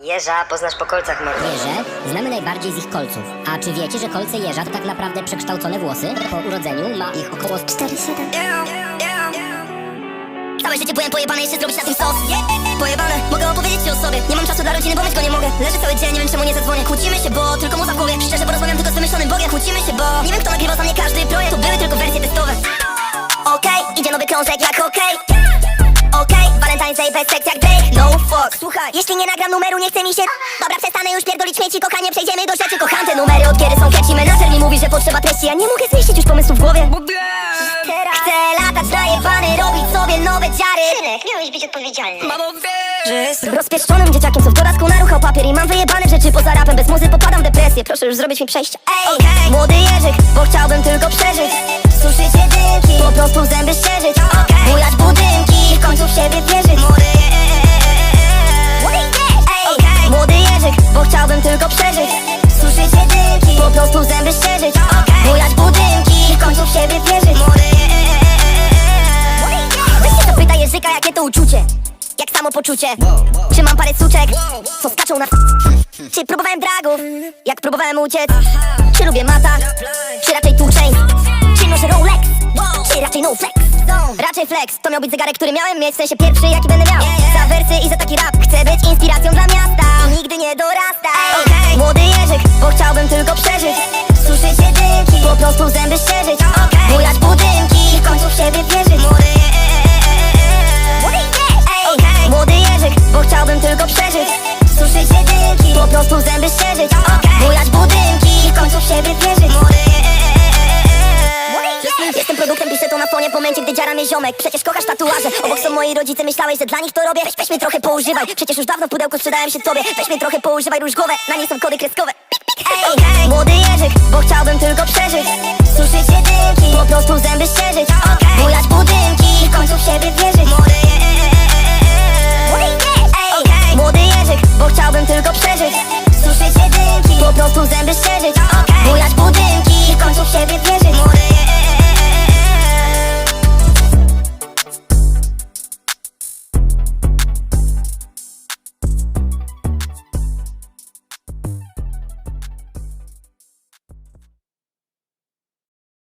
Jeża poznasz po kolcach, mordo. Jeże znamy najbardziej z ich kolców. A czy wiecie, że kolce jeża to tak naprawdę przekształcone włosy? Po urodzeniu ma ich około 4-7. Całe życie byłem pojebany, jeszcze zrobić na tym sos. Pojebane, mogę opowiedzieć ci o sobie. Nie mam czasu dla rodziny, bo mieć go nie mogę. Leżę cały dzień, nie wiem czemu nie zadzwonię. Kłócimy się, bo tylko muza w głowie Szczerze porozmawiam tylko z wymyślonym Bogiem. Kłócimy się, bo nie wiem kto nagrywa za mnie każdy projekt. To były tylko wersje testowe. Okej, idzie nowy krążek jak okej Okej, Jak Drake. No fuck, słuchaj Jeśli nie nagram numeru, nie chce mi się. Dobra, przestanę już pierdolić śmieci Kochanie, przejdziemy do rzeczy Kocham te numery, od kiedy są catchy Menadżer mi mówi, że potrzeba treści Ja nie mogę zmieścić już pomysłu w głowie. Chcę latać najebany, robić sobie nowe dziary. Synek, miałeś być odpowiedzialny. Rozpieszczonym dzieciakiem, co w dodatku naruchał papier I mam wyjebane rzeczy poza rapem. Bez muzy popadam w depresję, proszę już zrobić mi przejście. Ej, młody Jerzyk, bo chciałbym tylko przeżyć. Suszyć jedynki, po prostu zęby szczerzyć szczerzyć Bujać budynki, w końcu w siebie wierzyć. Weź się języka, jakie to uczucie. Jak samopoczucie. Czy mam parę suczek, co skaczą na Czy próbowałem dragów, jak próbowałem uciec? Czy lubię mata, czy raczej tłuczeń Czy noszę Rolex, czy raczej no flex? Raczej flex, to miał być zegarek, który miałem mieć W sensie pierwszy, jaki będę miał Jestem produktem, piszę to na fonie w momencie, gdy dziara mnie ziomek. Przecież kochasz tatuaże, obok są moi rodzice Myślałeś, że dla nich to robię? Weź, weź mnie trochę poużywaj. Przecież już dawno w pudełku sprzedałem się tobie. Weź mnie trochę poużywaj, róż głowę. Na niej są kody kreskowe. Pik, pik, Ej, Młody Jerzyk, bo chciałbym tylko przeżyć. Suszyć jedynki, po prostu zęby szczerzyć Bujać budynki, w końcu w siebie wierzyć. Ej, Młody Jerzyk, bo chciałbym tylko przeżyć. Suszyć jedynki, po prostu zęby szczerzyć Bujać budynki, w końcu w siebie wierzyć